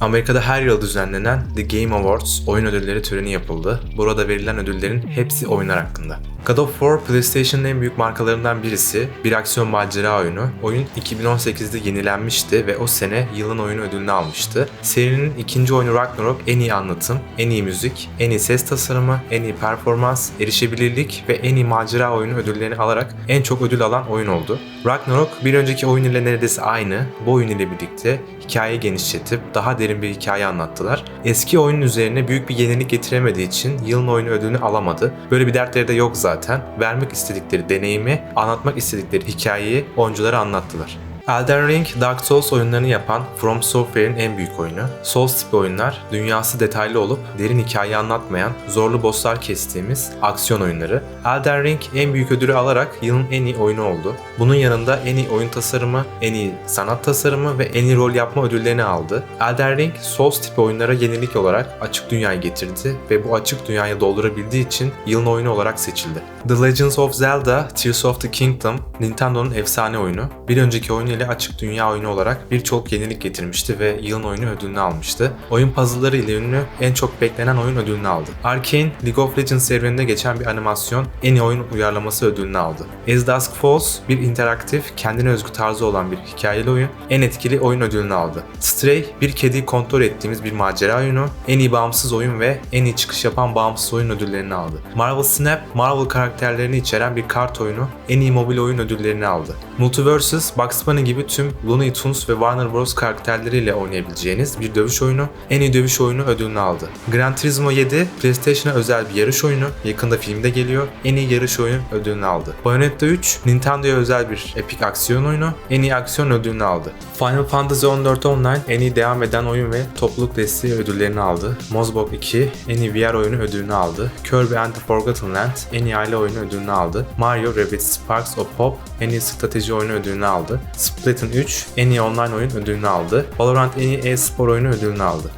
Amerika'da her yıl düzenlenen The Game Awards oyun ödülleri töreni yapıldı. Burada verilen ödüllerin hepsi oyunlar hakkında. God of War PlayStation'ın en büyük markalarından birisi. Bir aksiyon macera oyunu. Oyun 2018'de yenilenmişti ve o sene yılın oyunu ödülünü almıştı. Serinin ikinci oyunu Ragnarok en iyi anlatım, en iyi müzik, en iyi ses tasarımı, en iyi performans, erişebilirlik ve en iyi macera oyunu ödüllerini alarak en çok ödül alan oyun oldu. Ragnarok bir önceki oyun ile neredeyse aynı. Bu oyun ile birlikte hikayeyi genişletip daha derin bir hikaye anlattılar. Eski oyunun üzerine büyük bir yenilik getiremediği için yılın oyunu ödülünü alamadı. Böyle bir dertleri de yok zaten. Vermek istedikleri deneyimi, anlatmak istedikleri hikayeyi oyunculara anlattılar. Elden Ring, Dark Souls oyunlarını yapan From Software'in en büyük oyunu. Souls tipi oyunlar, dünyası detaylı olup derin hikaye anlatmayan, zorlu bosslar kestiğimiz aksiyon oyunları. Elden Ring en büyük ödülü alarak yılın en iyi oyunu oldu. Bunun yanında en iyi oyun tasarımı, en iyi sanat tasarımı ve en iyi rol yapma ödüllerini aldı. Elden Ring, Souls tipi oyunlara yenilik olarak açık dünyayı getirdi ve bu açık dünyayı doldurabildiği için yılın oyunu olarak seçildi. The Legends of Zelda Tears of the Kingdom, Nintendo'nun efsane oyunu. Bir önceki oyunu ile açık dünya oyunu olarak birçok yenilik getirmişti ve yılın oyunu ödülünü almıştı. Oyun puzzle'ları ile ünlü en çok beklenen oyun ödülünü aldı. Arkane, League of Legends serüveninde geçen bir animasyon en iyi oyun uyarlaması ödülünü aldı. As Dusk Falls, bir interaktif, kendine özgü tarzı olan bir hikayeli oyun, en etkili oyun ödülünü aldı. Stray, bir kediyi kontrol ettiğimiz bir macera oyunu, en iyi bağımsız oyun ve en iyi çıkış yapan bağımsız oyun ödüllerini aldı. Marvel Snap, Marvel karakterlerini içeren bir kart oyunu, en iyi mobil oyun ödüllerini aldı. Multiversus, Bugs Bunny gibi tüm Looney Tunes ve Warner Bros. karakterleriyle oynayabileceğiniz bir dövüş oyunu, en iyi dövüş oyunu ödülünü aldı. Gran Turismo 7, PlayStation'a özel bir yarış oyunu, yakında filmde geliyor, en iyi yarış oyunu ödülünü aldı. Bayonetta 3, Nintendo'ya özel bir epik aksiyon oyunu, en iyi aksiyon ödülünü aldı. Final Fantasy 14 Online, en iyi devam eden oyun ve topluluk desteği ödüllerini aldı. Mozbok 2, en iyi VR oyunu ödülünü aldı. Kirby and the Forgotten Land, en iyi aile oyunu ödülünü aldı. Mario Rabbids Sparks of Pop, en iyi strateji oyunu ödülünü aldı. Splatoon 3 en iyi online oyun ödülünü aldı. Valorant en iyi e-spor oyunu ödülünü aldı.